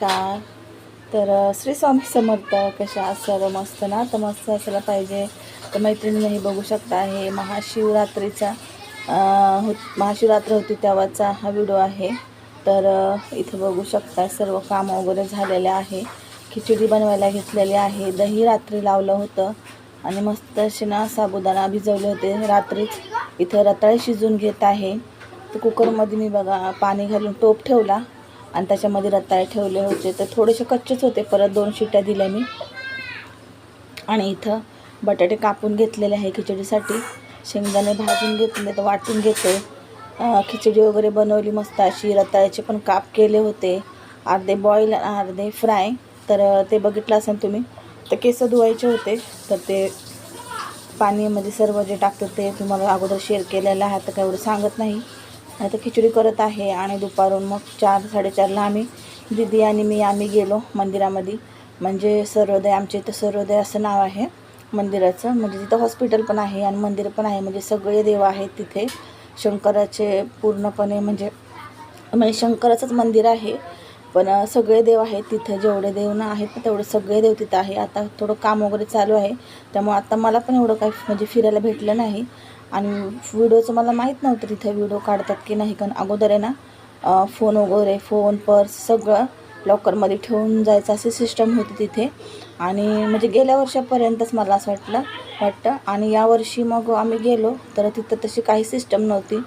नमस्कार. तर श्री स्वामी समर्थ कशा सर्व मस्त ना? तर मस्त असायला पाहिजे. तर मैत्रिणींना बघू शकता हे महाशिवरात्रीचा हो महाशिवरात्र होती तेव्हाचा हा व्हिडिओ आहे. तर इथं बघू शकता सर्व कामं वगैरे झालेले आहे. खिचडी बनवायला घेतलेली आहे. दही रात्री लावलं होतं. आणि मस्त असे ना साबुदाणा भिजवले होते रात्रीच. इथं रताळे शिजून घेत आहे. तर कुकरमध्ये मी बघा पाणी घालून टोप ठेवला. आणि त्याच्यामध्ये रताळे ठेवले होते. तर थोडेसे कच्चेच होते. परत दोन शिट्ट्या दिल्या मी. आणि इथं बटाटे कापून घेतलेले आहे खिचडीसाठी. शेंगदाणे भाजून घेतले तर वाटून घेते. खिचडी वगैरे बनवली मस्त अशी. रताळ्याचे पण काप केले होते. अर्धे बॉईल अर्धे फ्राय तर ते बघितलं असेल तुम्ही. तर केस धुवायचे होते. तर ते पाणीमध्ये सर्व जे टाकतात. ते तुम्हाला अगोदर शेअर केलेलं आहे. तर काय एवढं सांगत नाही. आता खिचडी करत आहे आणि दुपारून मग चार साडेचारला आम्ही दिदी आणि मी आम्ही गेलो मंदिरामध्ये. म्हणजे सर्वोदय आमच्या इथं सर्वोदय असं नाव आहे मंदिराचं. म्हणजे तिथं हॉस्पिटल पण आहे आणि मंदिर पण आहे. म्हणजे सगळे देव आहेत तिथे. शंकराचे पूर्णपणे म्हणजे म्हणजे शंकराचंच मंदिर आहे. पण सगळे देव आहेत तिथं. जेवढे देव ना आहेत ना तेवढे सगळे देव तिथं आहे. आता थोडं काम वगैरे चालू आहे. त्यामुळे आता मला पण एवढं काही म्हणजे फिरायला भेटलं नाही. आणि व्हिडिओचं मला माहीत नव्हतं तिथं व्हिडिओ काढतात की नाही कारण अगोदर आहे ना फोन वगैरे फोन पर्स सगळं लॉकरमध्ये ठेवून जायचं अशी सिस्टम होती तिथे. आणि म्हणजे गेल्या वर्षापर्यंतच मला असं वाटलं वाटतं. आणि यावर्षी मग आम्ही गेलो तर तिथं तशी काही सिस्टम नव्हती.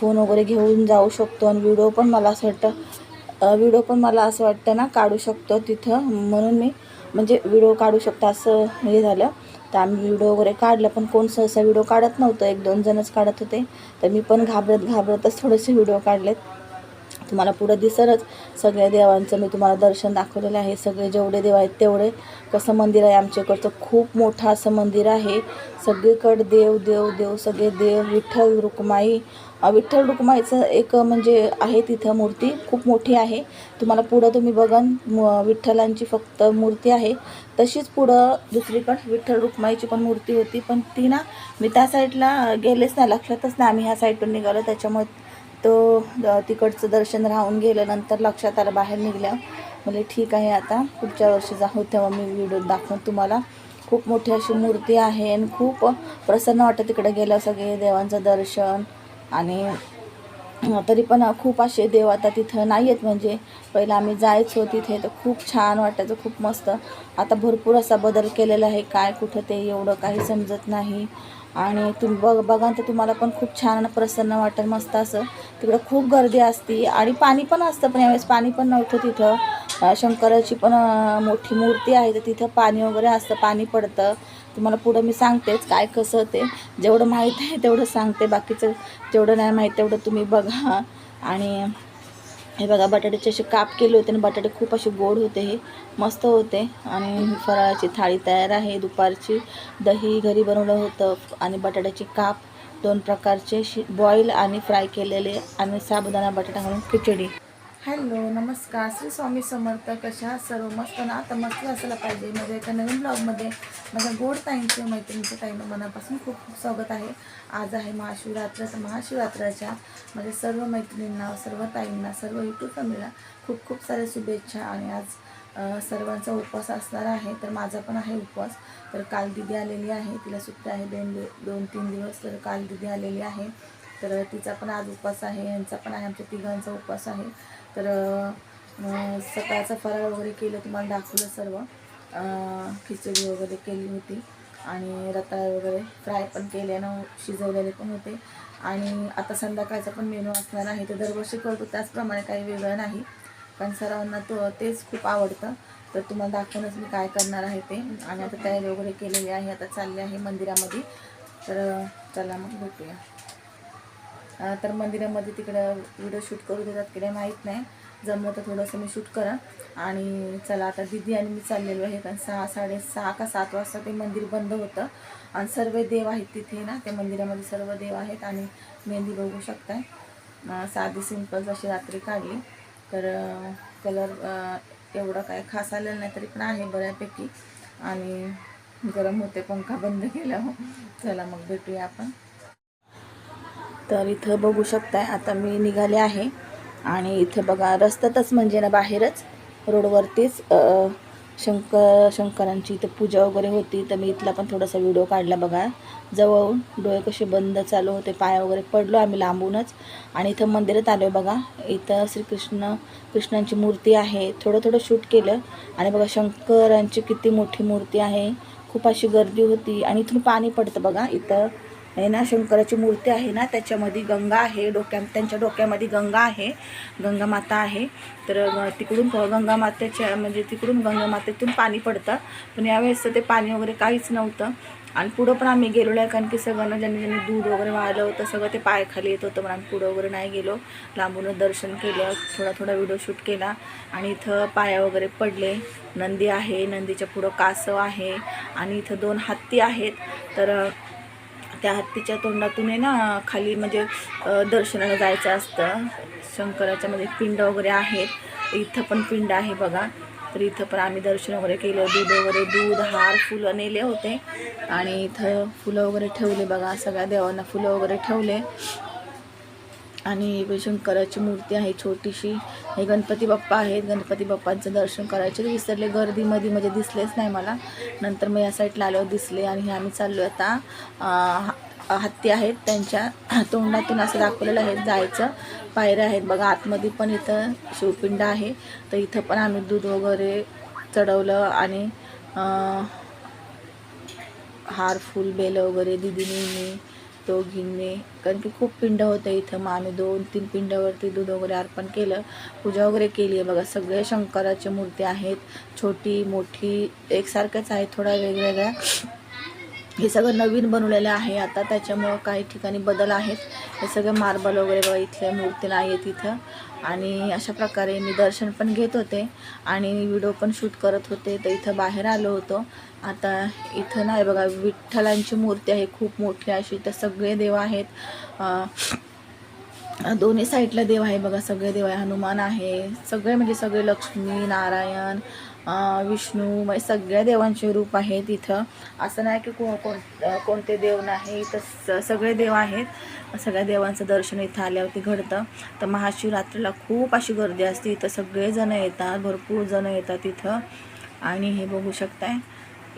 फोन वगैरे घेऊन जाऊ शकतो आणि व्हिडिओ पण मला असं वाटतं व्हिडिओ पण मला असं वाटतं ना काढू शकतो तिथं. म्हणून मी म्हणजे व्हिडिओ काढू शकतो असं हे झालं. तर आम्ही व्हिडिओ वगैरे काढलं पण कोण सहसा व्हिडिओ काढत नव्हतं. एक दोन जणच काढत होते. तर मी पण घाबरत घाबरतच थोडेसे व्हिडिओ काढलेत. तुम्हाला पुढं दिसलंच. सगळ्या देवांचं मी तुम्हाला दर्शन दाखवलेलं आहे. सगळे जेवढे देव आहेत तेवढे. कसं मंदिर आहे आमच्याकडचं खूप मोठं असं मंदिर आहे. सगळीकडे देव देव देव सगळे देव. विठ्ठल रुक्माई. विठ्ठल रुक्माईचं एक म्हणजे आहे तिथं मूर्ती. खूप मोठी आहे. तुम्हाला पुढं तुम्ही बघन म- विठ्ठलांची फक्त मूर्ती आहे. तशीच पुढं दुसरीकडं विठ्ठल रुक्माईची पण मूर्ती होती. पण ती ना मी त्या साईडला गेलेच नाही. लक्षातच नाही. आम्ही ह्या साईडून निघालो. त्याच्यामुळे तो द- तिकडचं दर्शन राहून गेल्यानंतर लक्षात आलं बाहेर निघल्या. म्हणजे ठीक आहे आता पुढच्या वर्षी जाऊ तेव्हा मी व्हिडिओ दाखवून तुम्हाला. खूप मोठी अशी मूर्ती आहे आणि खूप प्रसन्न वाटतं तिकडे गेलं सगळे देवांचं दर्शन. आणि तरी पण खूप असे देव आता तिथं नाही आहेत म्हणजे पहिलं आम्ही जायचो तिथे तर खूप छान वाटायचं खूप मस्त. आता भरपूर असा बदल केलेला आहे. काय कुठं ते एवढं काही समजत नाही. आणि तुम्ही बघ बघा तर तुम्हाला पण खूप छान आणि प्रसन्न वाटेल मस्त असं. तिकडं खूप गर्दी असते. आणि पाणी पण असतं पण यावेळेस पाणी पण नव्हतं तिथं. शंकराची पण मोठी मूर्ती आहे तर तिथं पाणी वगैरे असतं पाणी पडतं. तुम्हाला पुढं मी सांगतेच काय कसं ते. जेवढं माहीत आहे तेवढं सांगते. बाकीचं जेवढं नाही माहीत तेवढं तुम्ही बघा. आणि हे बघा बटाट्याचे असे काप केले होते आणि बटाटे खूप असे गोड होते हे. मस्त होते. आणि फराळाची थाळी तयार आहे. दुपारची दही घरी बनवलं होतं आणि बटाट्याचे काप दोन प्रकारचे शि बॉईल आणि फ्राय केलेले आणि साबुदाणा बटाटा घालून खिचडी. हॅलो नमस्कार. श्री स्वामी समर्थ कशा सर्व? मस्त ना? आता मस्त असायला पाहिजे. माझ्या एका नवीन ब्लॉगमध्ये माझ्या गोड ताईंचे मैत्रिणीचे ताईंना मनापासून खूप खूप स्वागत आहे. आज आहे महाशिवरात्र. तर महाशिवरात्राच्या माझ्या सर्व मैत्रिणींना सर्व ताईंना सर्व यूट्यूब फॅमिलीला खूप खूप साऱ्या शुभेच्छा. आणि आज सर्वांचा उपवास असणार आहे. तर माझा पण आहे उपवास. तर काल दिदी आलेली आहे. तिला सुट्टी आहे दोन दोन तीन दिवस. तर काल दिदी आलेली आहे. तर तिचा पण आज उपवास आहे. यांचा पण आहे. आमच्या तिघांचा उपवास आहे. तर सकाळचा फराळ वगैरे केलं तुम्हाला दाखवलं सर्व. खिचडी वगैरे केली होती. आणि रताळ वगैरे फ्राय पण केल्यानं शिजवलेले पण होते. आणि आता संध्याकाळचा पण मेनू असणार आहे. तर दरवर्षी करतो त्याचप्रमाणे काही वेगळं नाही. कारण सर्वांना तो तेच खूप आवडतं. तर तुम्हाला दाखवूनच मी काय करणार आहे ते. आणि आता तयारी वगैरे केलेली आहे. आता चालली आहे मंदिरामध्ये. तर चला मग भेटूया. तर मंदिरामध्ये तिकडं व्हिडिओ शूट करू देतात की नाही माहीत नाही. जमलं तर थोडंसं मी शूट करा. आणि चला आता दिदी आणि मी चाललेलो आहे कारण सहा साडेसहा का सात वाजता ते मंदिर बंद होतं. आणि सर्व देव आहेत तिथे ना त्या मंदिरामध्ये सर्व देव आहेत आणि मेहंदी बघू शकताय. साधी सिंपल अशी रात्री काढली. तर कलर एवढा काय खास आलेला नाही तरी पण आहे बऱ्यापैकी. आणि गरम होते पंखा बंद केला. चला मग भेटूया आपण. तर इथं बघू शकताय आता मी निघाले आहे. आणि इथे बघा रस्त्यातच म्हणजे ना बाहेरच रोडवरतीच शंकर शंकरांची इथं पूजा वगैरे होती. तर मी इथला पण थोडासा व्हिडिओ काढला बघा. जवळून डोळे कसे बंद चालू होते पाय वगैरे पडलो आम्ही लांबूनच. आणि इथं मंदिरात आलो बघा. इथं श्रीकृष्ण कृष्णांची मूर्ती आहे. थोडं थोडं शूट केलं. आणि बघा शंकरांची किती मोठी मूर्ती आहे. खूप अशी गर्दी होती. आणि इथून पाणी पडतं बघा. इथं आहे ना शंकराची मूर्ती आहे ना त्याच्यामध्ये गंगा आहे डोक्या त्यांच्या डोक्यामध्ये गंगा आहे गंगा माता आहे. तर तिकडून गंगा मातेच्या म्हणजे तिकडून गंगा मातेतून पाणी पडतं. पण यावेळेस ते पाणी वगैरे काहीच नव्हतं. आणि पुढं पण आम्ही गेलेलो आहे कारण की सगळ्यांना ज्यांनी ज्यांनी दूध वगैरे वाळलं होतं सगळं ते पायाखाली येत होतं पण आम्ही पुढं वगैरे नाही गेलो. लांबून दर्शन केलं थोडा थोडा व्हिडिओ शूट केला. आणि इथं पाया वगैरे पडले. नंदी आहे नंदीच्या पुढं कासव आहे. आणि इथं दोन हत्ती आहेत. तर त्या हत्तीच्या तोंडातून आहे ना खाली म्हणजे दर्शनाला जायचं असतं. शंकराच्या म्हणजे पिंड वगैरे आहेत. इथं पण पिंड आहे बघा. तर इथं पण आम्ही दर्शन वगैरे केलं. दूध वगैरे दूध हार फुलं नेले होते. आणि इथं फुलं वगैरे ठेवले बघा. सगळ्या देवांना फुलं वगैरे ठेवले. आणि शंकराची मूर्ती आहे छोटीशी. हे गणपती बाप्पा आहेत गणपती बाप्पांचं दर्शन करायचे. विसरले. गर्दीमध्ये म्हणजे दिसलेच नाही मला. नंतर मग या साईडला आल्यावर दिसले आणि हे आम्ही चाललो आता. ह- हत्ती आहेत. त्यांच्या तोंडातून असं दाखवलेलं आहे. जायचं. पायऱ्या आहेत. बघा आतमध्ये पण इथं शिवपिंड आहे. तर इथं पण आम्ही दूध वगैरे चढवलं आणि हार फुल बेलं वगैरे दिदीने मी दोघींनी कारण की खूप पिंड होते इथं. मग आम्ही दोन तीन पिंडावरती दूध वगैरे अर्पण केलं. पूजा वगैरे केली आहे बघा. सगळे शंकराच्या मूर्ती आहेत. छोटी मोठी एकसारख्याच आहेत थोड्या वेगवेगळ्या. हे सगळं नवीन बनवलेलं आहे. आता त्याच्यामुळं काही ठिकाणी बदल आहेत. हे सगळं मार्बल वगैरे बघा. इथल्या मूर्ती नाही आहेत इथं. आणि अशा प्रकारे मी दर्शन पण घेत होते. आणि व्हिडिओ पण शूट करत होते. तर इथं बाहेर आलो होतो. आता इथं नाही बघा विठ्ठलांची मूर्ती आहे खूप मोठी अशी तर सगळे देव आहेत. दोन्ही साईडला देव आहे बघा सगळे देव आहे. हनुमान आहे. सगळे म्हणजे सगळे लक्ष्मी नारायण विष्णू म्हणजे सगळ्या देवांचे रूप आहेत इथं. असं नाही की कोण कोण कोणते देव नाही. इथं स सगळे देव आहेत. सगळ्या देवांचं दर्शन इथं आल्यावरती घडतं. तर महाशिवरात्रीला खूप अशी गर्दी असते. इथं सगळेजणं येतात भरपूर जणं येतात इथं. आणि हे बघू शकताय.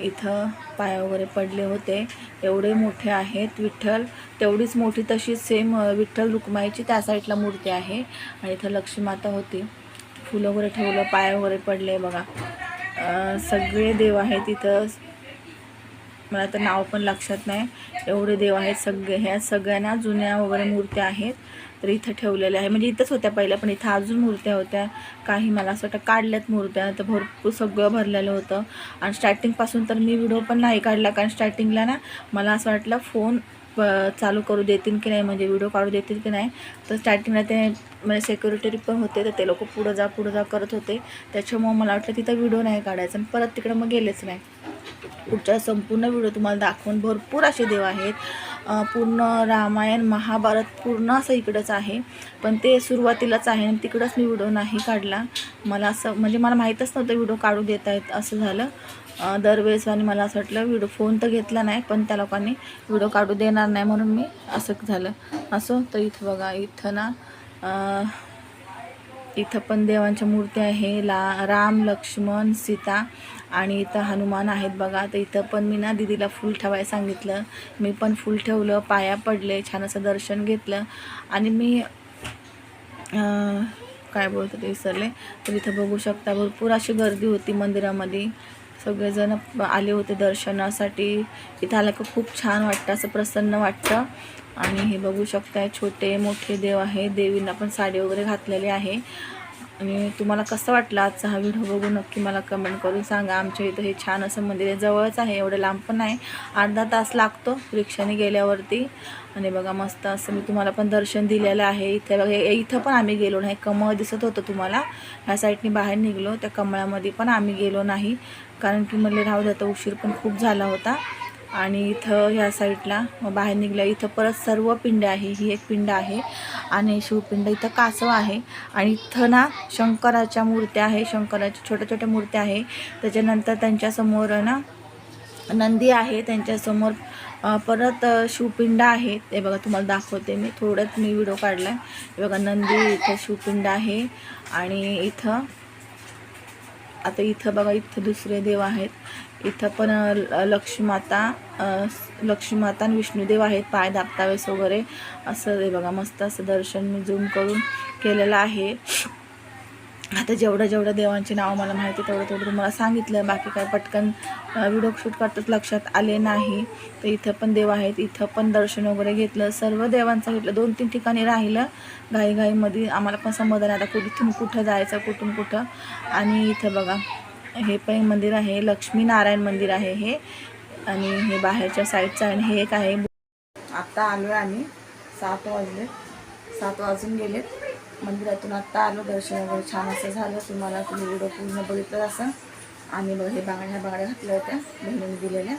इथं पाय वगैरे पडले होते. एवढे मोठे आहेत विठ्ठल. तेवढीच मोठी तशीच सेम विठ्ठल रुक्माईची त्या साईडला मूर्ती आहे. आणि इथं लक्ष्मी माता होती. फुलं वगैरे ठेवलं पाय वगैरे पडले बघा. सगळे देव आहेत इथं. मला तर नाव पण लक्षात नाही. एवढे देव आहेत सगळे. ह्या सगळ्यांना जुन्या वगैरे मूर्त्या आहेत. तर इथं ठेवलेल्या आहे. म्हणजे इथंच होत्या पहिल्या पण इथं अजून मूर्त्या होत्या. काही मला असं वाटतं काढल्यात मूर्त्या तर भरपूर सगळं भरलेलं होतं. आणि स्टार्टिंगपासून तर मी व्हिडिओ पण नाही काढला कारण स्टार्टिंगला ना मला असं वाटलं फोन चालू करू देतील की नाही म्हणजे व्हिडिओ काढू देतील की नाही तर स्टार्टिंगला ते म्हणजे सेक्युरिटी पण होते तर ते लोक पुढं जा पुढं जा करत होते. त्याच्यामुळं मला वाटलं तिथं व्हिडिओ नाही काढायचा आणि परत तिकडं मग गेलेच नाही. पुढच्या संपूर्ण व्हिडिओ तुम्हाला दाखवून भरपूर असे देव आहेत. पूर्ण रामायण महाभारत पूर्ण असं इकडंच आहे. पण ते सुरुवातीलाच आहे आणि तिकडंच मी व्हिडिओ नाही काढला. मला असं म्हणजे मला माहीतच नव्हतं व्हिडिओ काढू देत आहेत असं झालं. दरवेळेस आणि मला असं वाटलं व्हिडिओ फोन तर घेतला नाही पण त्या लोकांनी व्हिडिओ काढू देणार नाही म्हणून मी असं झालं. असं तर इथं बघा इथं ना इथं पण देवांच्या मूर्ती आहे. ला राम लक्ष्मण सीता आणि इथं हनुमान आहेत बघा. तर इथं पण मी ना दिदीला फूल ठेवायला सांगितलं. मी पण फूल ठेवलं पाया पडले छान असं दर्शन घेतलं. आणि मी काय बोलतो ते विसरले. तर इथं बघू शकता भरपूर अशी गर्दी होती मंदिरामध्ये. सगळेजण आले होते दर्शनासाठी. इथं आलं का खूप छान वाटतं असं प्रसन्न वाटतं. आणि हे बघू शकताय छोटे मोठे देव आहे. देवींना पण साडी वगैरे घातलेली आहे. आणि तुम्हाला कसं वाटलं आजचा हा व्हिडिओ बघू नक्की मला कमेंट करून सांगा. आमच्या इथं हे छान असं मंदिर आहे. जवळच आहे एवढं लांब पण आहे अर्धा तास लागतो रिक्षाने गेल्यावरती. आणि बघा मस्त असं मी तुम्हाला पण दर्शन दिलेलं आहे. इथे बघा हे- इथं पण आम्ही गेलो नाही. कमळ दिसत होतं तुम्हाला. ह्या साईडनी बाहेर निघलो. त्या कमळामध्ये पण आम्ही गेलो नाही. कारण की म्हणले राहू द्या तर उशीर पण खूप झाला होता. आणि इथं ह्या साईडला बाहेर निघल्या इथं परत सर्व पिंड आहे ही एक पिंड आहे. आणि शिवपिंड इथं कासव आहे. आणि इथं ना शंकराच्या मूर्त्या आहे शंकराच्या छोट्या छोट्या मूर्त्या आहे. त्याच्यानंतर त्यांच्यासमोर ना नंदी आहे त्यांच्यासमोर परत शिवपिंड आहे. ते बघा तुम्हाला दाखवते मी. थोडंच मी व्हिडिओ काढला आहे हे बघा नंदी इथं शिवपिंड आहे. आणि इथं आता इथं बघा इथं दुसरे देव आहेत. इथं पण ल- लक्ष्मीमाता लक्ष्मीमाता आणि विष्णुदेव आहेत पाय दाबतावेस वगैरे. असं बघा मस्त असं दर्शन मी झूम करून केलेलं आहे. आता जेवढं जेवढं देवांची नाव मला माहिती तेवढं तेवढं तुम्हाला सांगितलं बाकी काय पटकन व्हिडिओ शूट करताच लक्षात आले नाही. तर इथं पण देव आहेत इथं पण दर्शन वगैरे घेतलं. सर्व देवांचं घेतलं. दोन तीन ठिकाणी राहिलं. घाईघाईमध्ये आम्हाला पण समाधान आता कुठून कुठं जायचं कुठून कुठं? आणि इथं बघा हे पण मंदिर आहे. लक्ष्मीनारायण मंदिर आहे हे. आणि हे बाहेरच्या साईडचं आणि हे एक आहे. आत्ता आलो आहे आम्ही. सात वाजले. सात वाजून गेलेत. मंदिरातून आत्ता आलो. दर्शन वगैरे छान असं झालं. तुम्हाला तुम्ही व्हिडिओ पूर्ण बघितलं असं. आणि बघ हे बांगड्या ह्या बांगड्या घातल्या होत्या. बहिणीने दिलेल्या.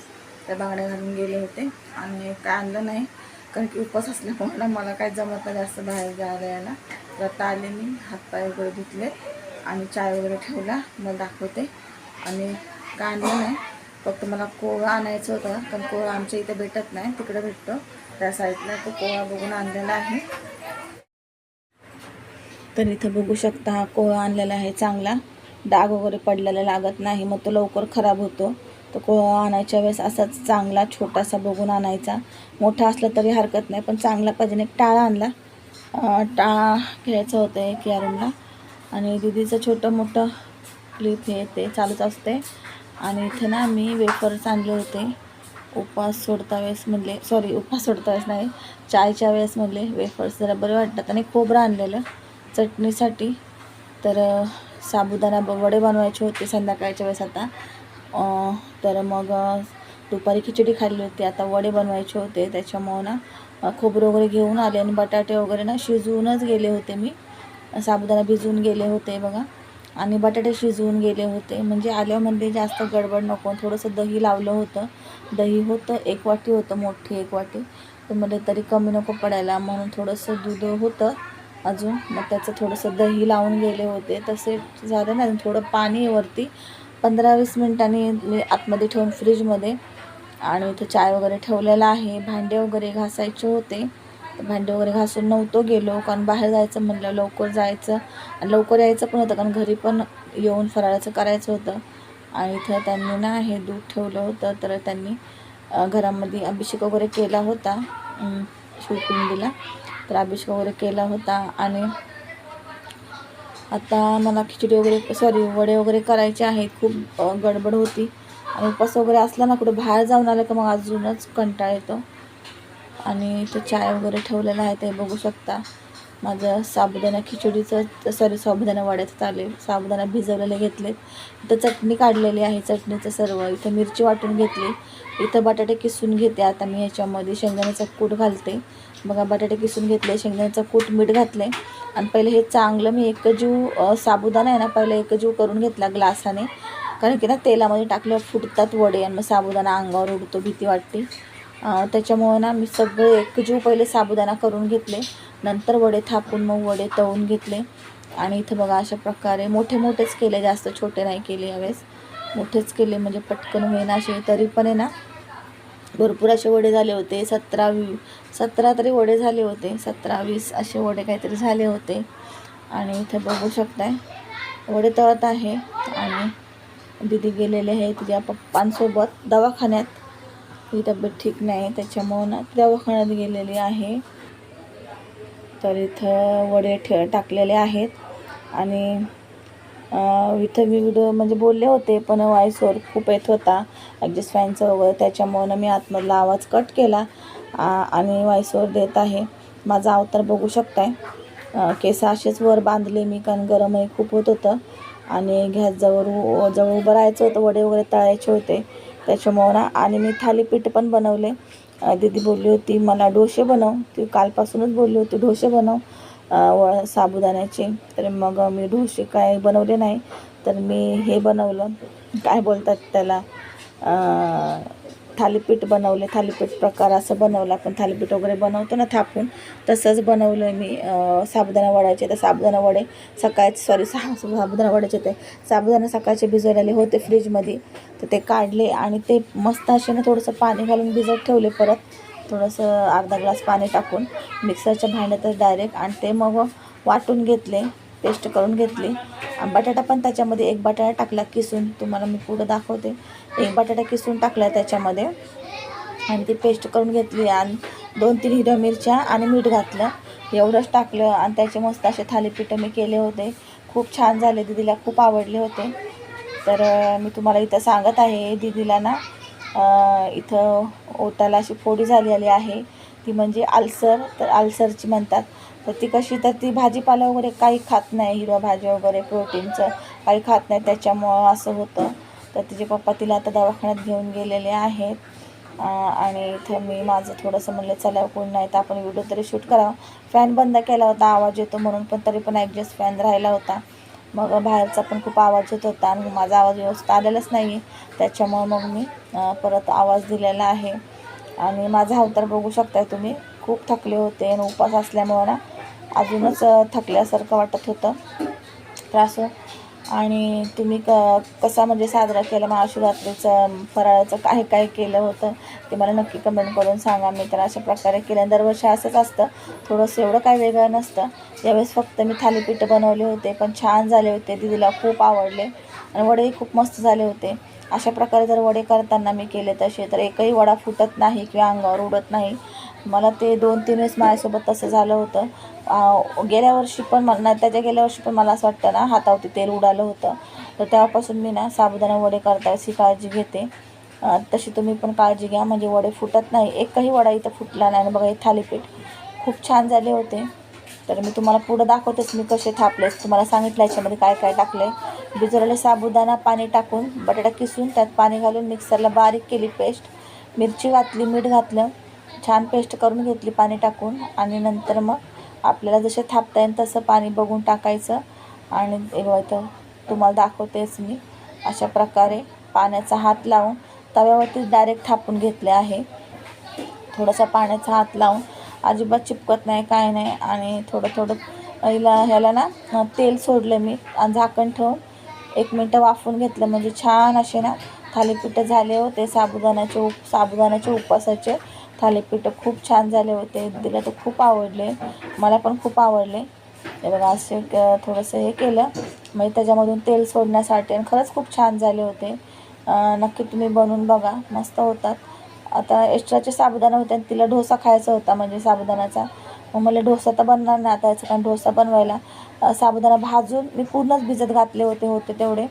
त्या बांगड्या घालून गेले होते. आणि काय आणलं नाही. कारण की उपवास असल्यामुळे मला काय जमत नाही जास्त बाहेर जायला यायला. तर आता आले मी. हातपाय वगैरे धुतले आणि चाय वगैरे ठेवला. मग दाखवते. आणि काय आणलं नाही. फक्त मला कोळा आणायचं होतं. कारण कोळा आमच्या इथे भेटत नाही. तिकडे भेटतो. त्या साईडला तो कोळा बघून आणलेला आहे. तर इथं बघू शकता हा कोळा आणलेला आहे चांगला. डाग वगैरे पडलेला लागत नाही मग तो लवकर खराब होतो. तर कोळा आणायच्या वेळेस असाच चांगला छोटासा बघून आणायचा. मोठा असला तरी हरकत नाही पण चांगला पाहिजे एक टाळा आणला. टाळा घ्यायचं होतं एक यारूमला आणि दिदीचं छोटं मोठं क्लिप हे ते चालूच असते आणि इथे ना मी वेफर्स आणले होते. उपास सोडता वेळेस म्हणले सॉरी उपास सोडता वेळेस नाही चायच्या वेळेस म्हणले वेफर्स जरा बरे वाटतात. आणि खोबरं आणलेलं. चटणीसाठी. तर साबुदाणा ब- वडे बनवायचे होते संध्याकाळच्या वेळेस आता. तर मग दुपारी खिचडी खाल्ली होती. आता वडे बनवायचे होते. त्याच्यामुळं ना खोबरं वगैरे घेऊन आले आणि बटाटे वगैरे ना शिजवूनच गेले होते मी. साबुदाणा भिजवून गेले होते बघा. आणि बटाटे शिजवून गेले होते. म्हणजे आल्यामध्ये जास्त गडबड नको. थोडंसं दही लावलं होतं. दही होतं. एक वाटी होतं. मोठी एक वाटी. तर मला तरी कमी नको पडायला. म्हणून थोडंसं दूध होतं. अजून. मग त्याचं थोडंसं दही लावून गेले होते. तसे झालं ना थोडं पाणी वरती. पंधरा वीस मिनिटांनी मी आतमध्ये ठेवून फ्रीजमध्ये आणि इथं चाय वगैरे ठेवलेला आहे. भांडे वगैरे घासायचे होते. भांडे वगैरे घासून नव्हतो गेलो. कारण बाहेर जायचं म्हणलं लवकर जायचं. आणि लवकर यायचं पण होतं कारण घरी पण येऊन फराळाचं करायचं होतं. आणि इथं त्यांनी ना हे दूध ठेवलं होतं. तर त्यांनी घरामध्ये अभिषेक वगैरे केला होता अम, शिवपिंडीला तर अभिषेक वगैरे केला होता आणि आता मला खिचडी वगैरे सॉरी वडे वगैरे करायचे आहेत. खूप गडबड होती. आणि उपास वगैरे असला ना कुठं बाहेर जाऊन आलं का मग अजूनच कंटाळा येतो. आणि ते चाय वगैरे ठेवलेला आहे ते बघू शकता. माझं साबुदाणा खिचडीचं सॉरी साबुदाणा वड्याचं चालेल साबुदाणा भिजवलेले घेतले इथं चटणी काढलेली आहे चटणीचं सर्व. इथं मिरची वाटून घेतली. इथं बटाटे किसून घेते. आता मी ह्याच्यामध्ये शेंगदाण्याचं कूट घालते. बघा बटाटे किसून घेतले शेंगदाण्याचं कूट मीठ घातले आणि पहिले हे चांगलं मी एकजीव साबुदाणा आहे ना पहिले एकजीव करून घेतला ग्लासाने. कारण की ना तेलामध्ये टाकल्यावर फुटतात वडे आणि मग साबुदाणा अंगावर उडतो भीती वाटते. त्याच्यामुळं ना मी सगळे एकजीव पहिले साबुदाणा करून घेतले. नंतर वडे थापून मग वडे तळून घेतले. आणि इथं बघा अशा प्रकारे मोठे मोठेच केले जास्त छोटे नाही केले यावेळेस. मोठेच केले म्हणजे पटकन होईना असे तरी पण आहे ना भरपूर असे वडे झाले होते. सतरा वी सतरा तरी वडे झाले होते. सतरा वीस असे वडे काहीतरी झाले होते. आणि इथं बघू शकताय. वडे तळत आहे. आणि दिदी गेलेले आहे तिच्या पप्पांसोबत दवाखान्यात. ही तब्येत ठीक नाही. त्याच्यामुळं दवाखान्यात गेलेली आहे. तर इथं वडे ठे टाकलेले आहेत. आणि इथं मी व्हिडिओ म्हणजे बोलले होते पण व्हॉईसवर खूप येत होता. ॲडजस्ट फॅनचं वगैरे त्याच्यामुळं मी आतमधला आवाज कट केला. आणि व्हॉईसवर देत आहे. माझा अवतार बघू शकताय. केस असेच वर बांधले मी कारण गरमही खूप होत होतं. आणि गॅसजवळ उ- जवळ उभं राहायचं होतं वडे वगैरे तळायचे होते. त्याच्यामुळं आणि मी थालीपीठ पण बनवले. दीदी बोलली होती मला डोसे बनव. ती कालपासूनच बोलली होती डोसे बनव. व साबुदाण्याचे. तर मग मी ढोसे काय बनवले नाही तर मी हे बनवलं. काय बोलतात त्याला? थालीपीठ बनवले. थालीपीठ प्रकार असं बनवलं. आपण थालीपीठ वगैरे बनवतो ना थापून तसंच बनवलं मी. साबुदाणा वड्याचे तर साबुदाणा वडे सकाळचे सॉरी सा साबुदाणा वड्याचे ते. साबुदाणा सकाळचे भिजवलेले होते फ्रीजमध्ये तर ते काढले आणि ते मस्त असे ना थोडंसं पाणी घालून भिजत ठेवले परत. थोडंसं अर्धा ग्लास पाणी टाकून मिक्सरच्या भांड्यातच डायरेक्ट आणि ते मग वाटून घेतले पेस्ट करून घेतली. आणि बटाटा पण त्याच्यामध्ये एक बटाटा टाकला किसून तुम्हाला मी पुढं दाखवते. एक बटाटा किसून टाकला त्याच्यामध्ये. आणि ती पेस्ट करून घेतली आणि दोन तीन हिरव्या मिरच्या आणि मीठ घातलं. एवढंच टाकलं आणि त्याचे मस्त असे थालीपीठं मी केले होते. खूप छान झाले दीदीला खूप आवडले होते. तर मी तुम्हाला इथं सांगत आहे दीदीला ना इथं ओटाला अशी फोडी झालेली आहे. ती म्हणजे आलसर तर आल्सरची म्हणतात. तर ती कशी तर ती भाजीपाला वगैरे काही खात नाही हिरवा भाजी वगैरे प्रोटीनचं काही खात नाही. त्याच्यामुळं असं होतं. तर तिचे पप्पा तिला आता दवाखान्यात घेऊन गेलेले आहेत. आणि इथं मी माझं थोडंसं म्हणलं चला कोण नाही तर आपण व्हिडिओ तरी शूट करावं. फॅन बंद केला होता आवाज येतो म्हणून पण तरी पण ॲडजस्ट फॅन राहिला होता. मग बाहेरचा पण खूप आवाज येत होता आणि माझा आवाज व्यवस्थित आलेलाच नाही आहे त्याच्यामुळं मग मी परत आवाज दिलेला आहे. आणि माझा अवतार बघू शकताय तुम्ही. खूप थकले होते आणि उपास असल्यामुळं ना अजूनच थकल्यासारखं वाटत होतं. त्रास आणि तुम्ही क कसा म्हणजे साजरा केला? महाशिवरात्रीचं फराळाचं काय काय केलं होतं? ते मला नक्की कमेंट करून सांगा. मी तर अशा प्रकारे केलं. दरवर्षी असंच असतं. थोडंसं एवढं काय वेगळं नसतं. यावेळेस फक्त मी थालीपीठ बनवले होते पण छान झाले होते. दीदीला खूप आवडले आणि वडेही खूप मस्त झाले होते. अशा प्रकारे जर वडे करताना मी केले तसे तर एकही वडा फुटत नाही किंवा अंगावर उडत नाही. मला ते दोन तीन वेळेस माझ्यासोबत तसं झालं होतं. गेल्या वर्षी पण मला नाही त्याच्या गेल्या वर्षी पण मला असं वाटतं ना हातावरती तेल उडालं होतं. तर तेव्हापासून मी ना साबुदाणा वडे करताची काळजी घेते. तशी तुम्ही पण काळजी घ्या. म्हणजे वडे फुटत नाही. एकही वडा इथं फुटला नाही. आणि बघा हे थालीपीठ खूप छान झाले होते. तर मी तुम्हाला पुढं दाखवतेच मी कसे थापलेस तुम्हाला सांगितलं याच्यामध्ये काय काय टाकलं आहे भिजवलेले साबुदाणा पाणी टाकून बटाटा किसून त्यात पाणी घालून मिक्सरला बारीक केली पेस्ट मिरची घातली मीठ घातलं. छान पेस्ट करून घेतली पाणी टाकून आणि नंतर मग आपल्याला जसे थापता येईल तसं पाणी बघून टाकायचं. आणि इथं तुम्हाला दाखवतेच मी अशा प्रकारे पाण्याचा हात लावून तव्यावरती डायरेक्ट थापून घेतले आहे. थोडासा पाण्याचा हात लावून अजिबात चिपकत नाही काय नाही आणि थोडं थोडं हिला ह्याला ना तेल सोडलं मी आणि झाकण ठेवून एक मिनटं वाफून घेतलं. म्हणजे छान असे ना थालीपीठं झाले होते साबुदाण्याचे उप साबुदाण्याचे उपवासाचे थालीपीठं खूप छान झाले होते. तिला तर खूप आवडले. मला पण खूप आवडले. हे बघा असे क- थोडंसं हे केलं. म्हणजे त्याच्यामधून तेल सोडण्यासाठी आणि खरंच खूप छान झाले होते. नक्की तुम्ही बनवून बघा. मस्त होतात. आता एक्स्ट्राचे साबुदाणा होते आणि तिला डोसा खायचा होता म्हणजे साबुदाण्याचा मग मला डोसा तर बनणार नाही आता याचं कारण डोसा बनवायला. साबुदाणा भाजून मी पूर्णच भिजत घातले होते होते तेवढे.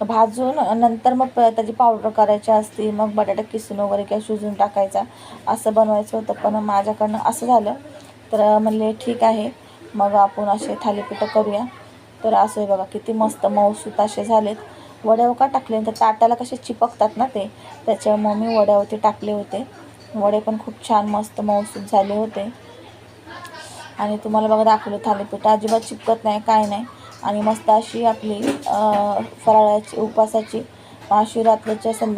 भाजून नंतर मग प- त्याची पावडर करायची असती मग बटाटा किसून वगैरे किंवा शिजून टाकायचा असं बनवायचं होतं. पण माझ्याकडनं असं झालं. तर म्हणले ठीक आहे मग आपण असे थालीपीठं करूया. तर असं आहे बघा किती मस्त मऊसूत असे झालेत. वड्यावर का टाकले? तर ताटाला कसे चिपकतात ना ते त्याच्यामुळे मी वड्यावरती टाकले होते. वडे पण खूप छान मस्त मऊसूत झाले होते. आणि तुम्हाला बघा दाखवलं थालीपीठ अजिबात चिपकत नाही काय नाही. आणि मस्त अशी आपली फराळाची उपवासाची महाशिवरात्रीच्या संध्या